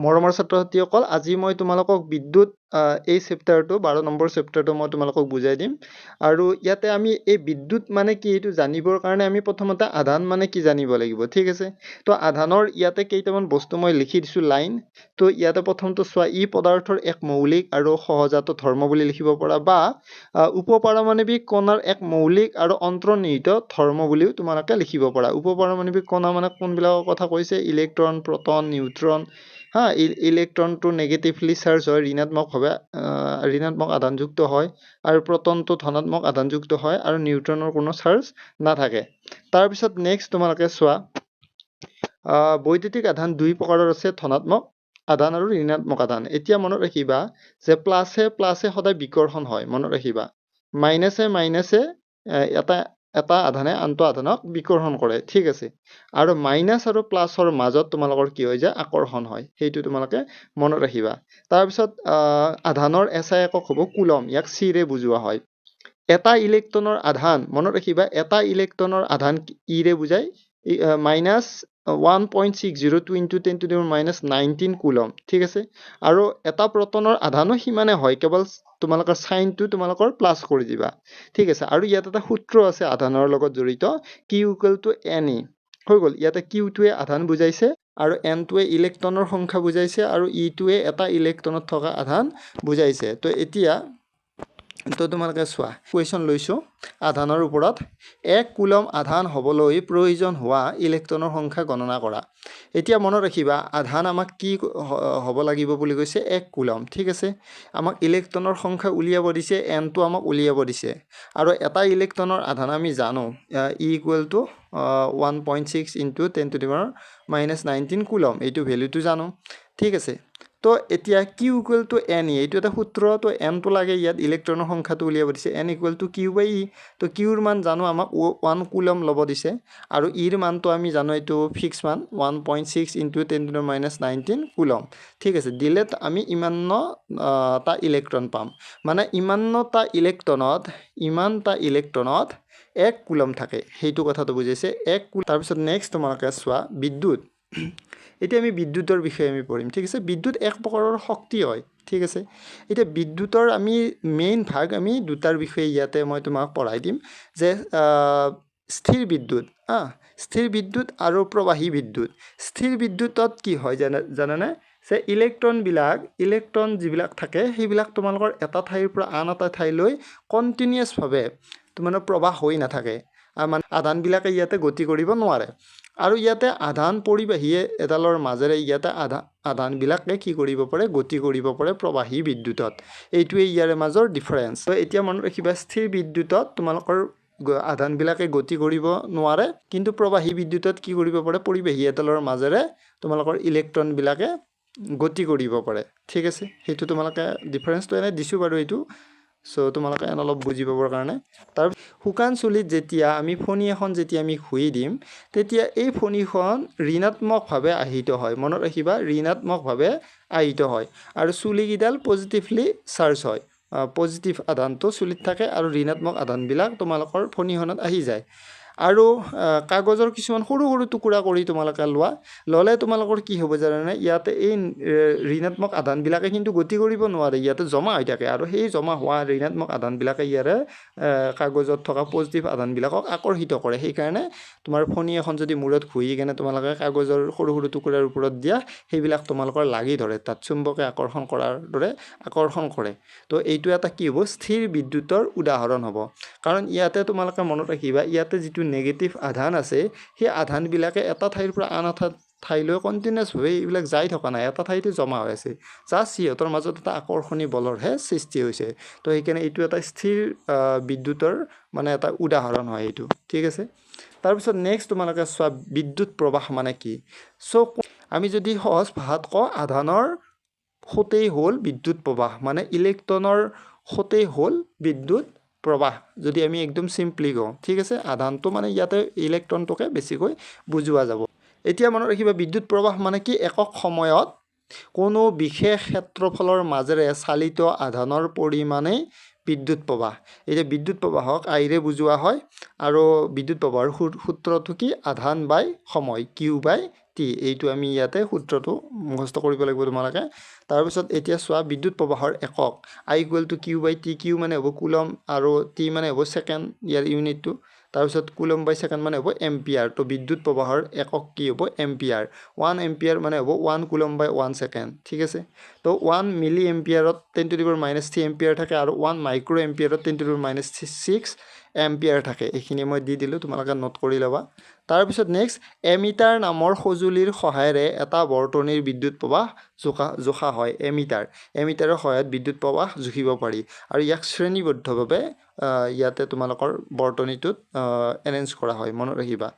মৰমৰ ছাত্ৰ ছাত্ৰীসকল আজি মই তোমালোকক বিদ্যুৎ এই চেপ্টাৰটো বাৰ নম্বৰ চেপ্টাৰটো মই তোমালোকক বুজাই দিম। আৰু ইয়াতে আমি এই বিদ্যুৎ মানে কি এইটো জানিবৰ কাৰণে আমি প্ৰথমতে আধান মানে কি জানিব লাগিব ঠিক আছে? তো আধানৰ ইয়াতে কেইটামান বস্তু মই লিখি দিছোঁ লাইন। তো ইয়াতে প্ৰথমটো চোৱা ই পদাৰ্থৰ এক মৌলিক আৰু সহজাত ধৰ্ম বুলি লিখিব পৰা বা আহ, উপপাৰমাণৱিক কণাৰ এক মৌলিক আৰু অন্তৰ্নিহিত ধৰ্ম বুলিও তোমালোকে লিখিব পাৰা। উপপাৰমাণৱিক কণা মানে কোনবিলাকৰ কথা কৈছে? ইলেক্ট্ৰন প্ৰটন নিউট্ৰন হা ইলেক্ট্ৰনটো নেগেটিভলি চাৰ্জ হয় ঋণাত্মকভাৱে ঋণাত্মক আধানযুক্ত হয় আৰু প্ৰটনটো ধনাত্মক আধানযুক্ত হয় আৰু নিউট্ৰনৰ কোনো চাৰ্জ নাথাকে। তাৰপিছত নেক্সট তোমালোকে চোৱা বৈদ্যুতিক আধান দুই প্ৰকাৰৰ আছে ধনাত্মক আধান আৰু ঋণাত্মক আধান। এতিয়া মনত ৰাখিবা যে প্লাছে প্লাছে সদায় বিকৰ্ষণ হয় মনত ৰাখিবা। মাইনাছে মাইনাছে এটা এটা আধানে আনটো আধানক বিকৰ্ষণ কৰে ঠিক আছে? আৰু মাইনাছ আৰু প্লাছৰ মাজত তোমালোকৰ কি হয় যে আকৰ্ষণ হয় সেইটো তোমালোকে মনত ৰাখিবা। তাৰপিছত আধানৰ এছাই একক হ'ব কুলম ইয়াক চিৰে বুজোৱা হয়। এটা ইলেক্ট্ৰনৰ আধান মনত ৰাখিবা এটা ইলেক্ট্ৰনৰ আধান ইৰে বুজাই minus one point six zero' two into ten to দিমৰ minus nineteen coulomb ঠিক আছে? আৰু এটা প্ৰটনৰ আধানো সিমানে হয় কেৱল তোমালোকৰ চাইনটো তোমালোকৰ প্লাছ কৰি দিবা ঠিক আছে? আৰু ইয়াত এটা সূত্ৰ আছে আধানৰ লগত জড়িত এন ই হৈ গ'ল। ইয়াতে কিউটোৱে আধান বুজাইছে আৰু এনটোৱে ইলেক্ট্ৰনৰ সংখ্যা বুজাইছে আৰু ইটোৱে এটা ইলেক্ট্ৰনত থকা আধান বুজাইছে। তো এতিয়া তো তোমালোকে চোৱা কুৱেশ্যন লৈছোঁ। আধানৰ ওপৰত এক কুলম আধান হ'বলৈ প্ৰয়োজন হোৱা ইলেক্ট্ৰনৰ সংখ্যা গণনা কৰা। এতিয়া মনত ৰাখিবা আধান আমাক কি হ'ব লাগিব বুলি কৈছে এক কুলম ঠিক আছে? আমাক ইলেক্ট্ৰনৰ সংখ্যা উলিয়াব দিছে এনটো আমাক উলিয়াব দিছে। আৰু এটা ইলেক্ট্ৰনৰ আধান আমি জানো e equal to one point six into ten to দিমৰ minus nineteen coulomb এইটো ভেলুটো জানো ঠিক আছে? তো এতিয়া Q equal to N e এইটো এটা সূত্ৰ তো এনটো লাগে ইয়াত ইলেক্ট্ৰনৰ সংখ্যাটো উলিয়াব দিছে। N equal to Q by e তো কিউৰ মান জানো আমাক ওৱান কুলম ল'ব দিছে। আৰু ইৰ মানটো আমি জানো এইটো ফিক্স মান one point six into ten to minus nineteen coulomb ঠিক আছে দিলে আমি ইমান্ন আহ, টা ইলেক্ট্ৰন পাম। মানে ইমান্নটা ইলেক্ট্ৰনত ইমানটা ইলেক্ট্ৰনত এক কুলম থাকে। সেইটো কথাটো বুজাইছে এক কুল তাৰপিছত নেক্সট তোমালোকে চোৱা বিদ্যুৎ। এতিয়া আমি বিদ্যুতৰ বিষয়ে আমি পঢ়িম ঠিক আছে? বিদ্যুৎ এক প্ৰকাৰৰ শক্তি হয় ঠিক আছে? এতিয়া বিদ্যুতৰ আমি মেইন ভাগ আমি দুটাৰ বিষয়ে ইয়াতে মই তোমাক পঢ়াই দিম যে স্থিৰ বিদ্যুৎ হা? স্থিৰ বিদ্যুৎ আৰু প্ৰবাহী বিদ্যুৎ। স্থিৰ বিদ্যুতত কি হয় জানে জানানে? যে ইলেক্ট্ৰনবিলাক ইলেক্ট্ৰন যিবিলাক থাকে সেইবিলাক তোমালোকৰ এটা ঠাইৰ পৰা আন এটা ঠাইলৈ কণ্টিনিউৱাছভাৱে তোমাৰ প্ৰবাহ হৈ নাথাকে। মানে আধানবিলাকে ইয়াতে গতি কৰিব নোৱাৰে। আৰু ইয়াতে আধান পৰিবাহীয়ে এডালৰ মাজেৰে ইয়াতে আধা আধানবিলাকে কি কৰিব পাৰে গতি কৰিব পাৰে প্ৰবাহী বিদ্যুতত। এইটোৱে ইয়াৰে মাজৰ ডিফাৰেঞ্চ তো এতিয়া মনত ৰাখিবা স্থিৰ বিদ্যুতত তোমালোকৰ আধানবিলাকে গতি কৰিব নোৱাৰে কিন্তু প্ৰবাহী বিদ্যুতত কি কৰিব পাৰে পৰিবাহী এডালৰ মাজেৰে তোমালোকৰ ইলেক্ট্ৰনবিলাকে গতি কৰিব পাৰে। ঠিক আছে? সেইটো তোমালোকে ডিফাৰেঞ্চটো এনেই দিছোঁ বাৰু এইটো। চ' তোমালোকে অলপ বুজি পাবৰ কাৰণে। তাৰ শুকান চুলিত যেতিয়া আমি ফণী এখন যেতিয়া আমি ঘঁহি দিম তেতিয়া এই ফণীখন ঋণাত্মকভাৱে আহিত হয়। মনত ৰাখিবা ঋণাত্মকভাৱে আহিত হয়। আৰু চুলিকেইডাল পজিটিভলি চাৰ্জ হয়। পজিটিভ আধানটো চুলিত থাকে আৰু ঋণাত্মক আধানবিলাক তোমালোকৰ ফণীখনত আহি যায়। আৰু কাগজৰ কিছুমান সৰু সৰু টুকুৰা কৰি তোমালোকে লোৱা। ল'লে তোমালোকৰ কি হ'ব জানানে? ইয়াতে এই ঋণাত্মক আধানবিলাকে কিন্তু গতি কৰিব নোৱাৰে। ইয়াতে জমা হৈ থাকে আৰু সেই জমা হোৱা ঋণাত্মক আধানবিলাকে ইয়াৰে কাগজত থকা পজিটিভ আধানবিলাকক আকৰ্ষিত কৰে। সেইকাৰণে তোমাৰ ফণী এখন যদি মূৰত ঘঁহি কেনে তোমালোকে কাগজৰ সৰু সৰু টুকুৰাৰ ওপৰত দিয়া সেইবিলাক তোমালোকৰ লাগি ধৰে। তাত চুম্বকে আকৰ্ষণ কৰাৰ দৰে আকৰ্ষণ কৰে। তো এইটো এটা কি হ'ব? স্থিৰ বিদ্যুতৰ উদাহৰণ হ'ব। কাৰণ ইয়াতে তোমালোকে মনত ৰাখিবা ইয়াতে যিটো নেগেটিভ আধান আছে সেই আধানবিলাকে এটা ঠাইৰ পৰা আন এটা ঠাইলৈ কণ্টিনিউৱাছভাৱে এইবিলাক যাই থকা নাই এটা ঠাইতে জমা হৈ আছে। জাষ্ট সিহঁতৰ মাজত এটা আকৰ্ষণী বলৰহে সৃষ্টি হৈছে। তো সেইকাৰণে এইটো এটা স্থিৰ বিদ্যুতৰ মানে এটা উদাহৰণ হয় এইটো। ঠিক আছে? তাৰপিছত নেক্সট তোমালোকে চোৱা বিদ্যুৎ প্ৰবাহ মানে কি? চ' আমি যদি সহজ ভাষাত কওঁ আধানৰ সতেই হ'ল বিদ্যুৎ প্ৰবাহ মানে ইলেক্ট্ৰনৰ সতেই হ'ল বিদ্যুৎ প্ৰবাহ। যদি আমি একদম চিম্পলি কওঁ ঠিক আছে আধানটো মানে ইয়াতে ইলেক্ট্ৰনটোকে বেছিকৈ বুজোৱা যাব। এতিয়া মনত ৰাখিবা বিদ্যুৎ প্ৰবাহ মানে কি? একক সময়ত কোনো বিশেষ ক্ষেত্ৰফলৰ মাজেৰে চালিত আধানৰ পৰিমাণেই বিদ্যুৎ প্ৰবাহ। এতিয়া বিদ্যুৎ প্ৰবাহক আইৰে বুজোৱা হয় আৰু বিদ্যুৎ প্ৰবাহৰ সূ- সূত্ৰটো কি? আধান বাই সময় কিউ বাই টি। এইটো আমি ইয়াতে সূত্ৰটো মুখস্থ কৰিব লাগিব তোমালোকে। তাৰপিছত এতিয়া চোৱা বিদ্যুৎ প্ৰবাহৰ একক। I equal to Q by T Q মানে হ'ব কুলম আৰু টি মানে হ'ব ছেকেণ্ড ইয়াৰ ইউনিটটো। তাৰপিছত কুলম বাই ছেকেণ্ড মানে হ'ব এম্পিয়াৰ। তো বিদ্যুৎ প্ৰবাহৰ একক কি হ'ব? এম্পিয়াৰ। ওৱান এম্পিয়াৰ মানে হ'ব one coulomb by one second. ঠিক আছে? তো ওৱান মিলি এম্পিয়াৰত টেন টু দিবৰ মাইনাছ থ্ৰী এম্পিয়াৰ থাকে আৰু ওৱান মাইক্ৰ' এম্পিয়াৰত টেন টু দিবৰ মাইনাছ ছিক্স এম্পিয়াৰ থাকে। এইখিনি মই দি দিলোঁ তোমালোকে নোট কৰি ল'বা। তাৰপিছত নেক্সট এমিটাৰ নামৰ সঁজুলিৰ সহায়েৰে এটা বৰ্তনীৰ বিদ্যুৎ প্ৰবাহ জোখা জোখা এমিটাৰ। এমিটাৰৰ সহায়ত বিদ্যুৎ প্ৰবাহ জুখিব পাৰি আৰু ইয়াক শ্ৰেণীবদ্ধভাৱে ইয়াতে তোমালোকৰ বৰ্তনীটোত এৰেঞ্জ কৰা হয় মনত ৰাখিবা।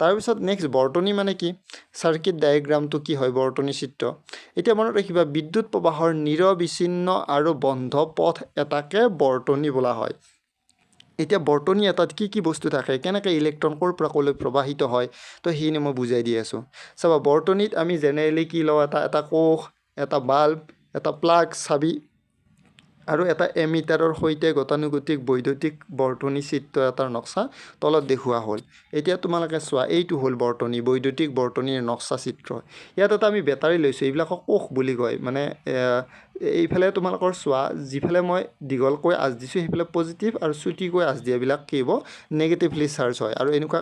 তাৰপিছত নেক্সট বৰ্তনী মানে কি? চাৰ্কিট ডায়েগ্ৰামটো কি হয় বৰ্তনী চিত্ৰ। এতিয়া মনত ৰাখিবা বিদ্যুৎ প্ৰবাহৰ নিৰবিচ্ছিন্ন আৰু বন্ধ পথ এটাকে বৰ্তনী বোলা হয়। এতিয়া বৰ্তনী এটাত কি কি বস্তু থাকে কেনেকৈ ইলেক্ট্ৰন ক'ৰ পৰা ক'লৈ প্ৰবাহিত হয় তো সেইখিনি মই বুজাই দি আছোঁ। চাবা বৰ্তনীত আমি জেনেৰেলি কি লওঁ এটা এটা কোষ এটা বাল্ব এটা প্লাগ চাবি আৰু এটা এমিটাৰৰ সৈতে গতানুগতিক বৈদ্যুতিক বৰ্তনী চিত্ৰ এটাৰ নক্সা তলত দেখুওৱা হ'ল। এতিয়া তোমালোকে চোৱা এইটো হ'ল বৰ্তনী বৈদ্যুতিক বৰ্তনীৰ নক্সা চিত্ৰ। ইয়াত এটা আমি বেটাৰী লৈছোঁ এইবিলাকক কোষ বুলি কয়। মানে এইফালে তোমালোকৰ চোৱা যিফালে মই দীঘলকৈ আঁচ দিছোঁ সেইফালে পজিটিভ আৰু চুটিকৈ আঁচ দিয়াবিলাক কি হ'ব নেগেটিভলি চাৰ্জ হয়। আৰু এনেকুৱা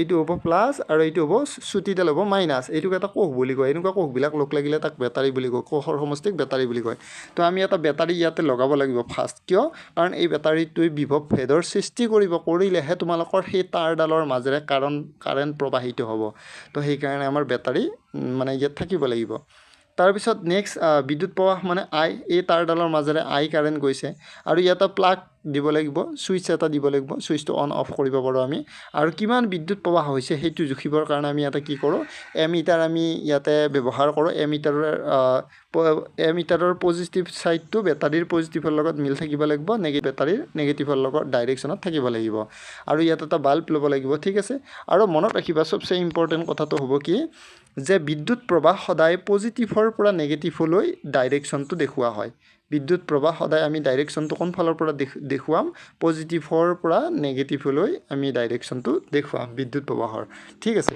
এইটো হ'ব প্লাছ আৰু এইটো হ'ব চুটিডাল হ'ব মাইনাছ এইটোক এটা কোষ বুলি কয়। এনেকুৱা কোষবিলাক লগ লাগিলে তাক বেটাৰী বুলি কয়। কোষৰ সমষ্টিক বেটাৰী বুলি কয়। তো আমি এটা বেটাৰী ইয়াতে লগাব লাগিব ফাৰ্ষ্ট কিয়? কাৰণ এই বেটাৰীটোৱে বিভৱ ভেদৰ সৃষ্টি কৰিব। কৰিলেহে তোমালোকৰ সেই তাঁৰডালৰ মাজেৰে কাৰণ কাৰেণ্ট প্ৰবাহিত হ'ব। তো সেইকাৰণে আমাৰ বেটাৰী মানে ইয়াত থাকিব লাগিব। তাৰপিছত নেক্সট বিদ্যুৎ প্ৰবাহ মানে আই এই তাঁৰডালৰ মাজেৰে আই কাৰেণ্ট গৈছে। আৰু ইয়াতে প্লাগ দিব লাগিব ছুইচ এটা দিব লাগিব ছুইচটো অন অফ কৰিব পাৰোঁ আমি। আৰু কিমান বিদ্যুৎ প্ৰবাহ হৈছে সেইটো জুখিবৰ কাৰণে আমি ইয়াতে কি কৰোঁ এমিটাৰ আমি ইয়াতে ব্যৱহাৰ কৰোঁ। এমিটাৰৰ এমিটাৰৰ পজিটিভ ছাইডটো বেটাৰীৰ পজিটিভৰ লগত মিল থাকিব লাগিব নেগে বেটাৰীৰ নেগেটিভৰ লগত ডাইৰেকশ্যনত থাকিব লাগিব। আৰু ইয়াত এটা বাল্ব ল'ব লাগিব ঠিক আছে? আৰু মনত ৰাখিবা চবচে ইম্পৰ্টেণ্ট কথাটো হ'ব কি যে বিদ্যুৎ প্ৰবাহ সদায় পজিটিভৰ পৰা নেগেটিভলৈ ডাইৰেকশ্যনটো দেখুওৱা হয়। বিদ্যুৎ প্ৰবাহ সদায় আমি ডাইৰেকশ্যনটো কোনফালৰ পৰা দেখুৱাম? পজিটিভৰ পৰা নেগেটিভলৈ আমি ডাইৰেকশ্যনটো দেখুৱাম বিদ্যুৎ প্ৰবাহৰ। ঠিক আছে।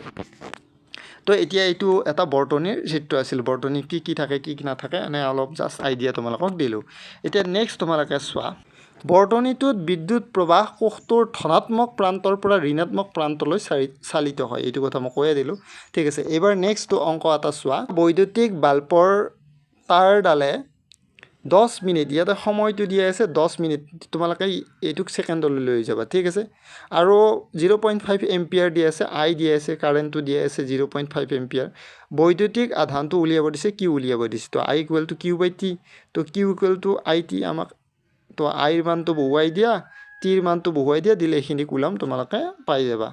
তো এতিয়া এইটো এটা বৰ্তনীৰ চিত্ৰ আছিল। বৰ্তনী কি কি থাকে কি কি নাথাকে এনে অলপ জাষ্ট আইডিয়া তোমালোকক দিলোঁ। এতিয়া নেক্সট তোমালোকে চোৱা। বৰ্তনীটোত বিদ্যুৎ প্ৰবাহ কোষটোৰ ধনাত্মক প্ৰান্তৰ পৰা ঋণাত্মক প্ৰান্তলৈ চাৰি চালিত হয়। এইটো কথা মই কৈয়ে দিলোঁ। ঠিক আছে। এইবাৰ নেক্সটটো অংক এটা চোৱা। বৈদ্যুতিক বাল্বৰ তাঁৰডালে দহ মিনিট ইয়াতে সময়টো দিয়া আছে দহ মিনিট। তোমালোকে এইটোক ছেকেণ্ডলৈ লৈ যাবা ঠিক আছে? আৰু জিৰ' পইণ্ট ফাইভ এম্পিয়াৰ দিয়া আছে আই দিয়া আছে কাৰেণ্টটো দিয়া আছে জিৰ' পইণ্ট ফাইভ এম্পিয়াৰ। বৈদ্যুতিক আধানটো উলিয়াব দিছে কিউ উলিয়াব দিছে তো I equal to Q by T. তো Q equal to I T আমাক তো আইৰ মানটো বহুৱাই দিয়া টিৰ মানটো বহুৱাই দিয়া দিলে এইখিনি কুলাম তোমালোকে পাই যাবা।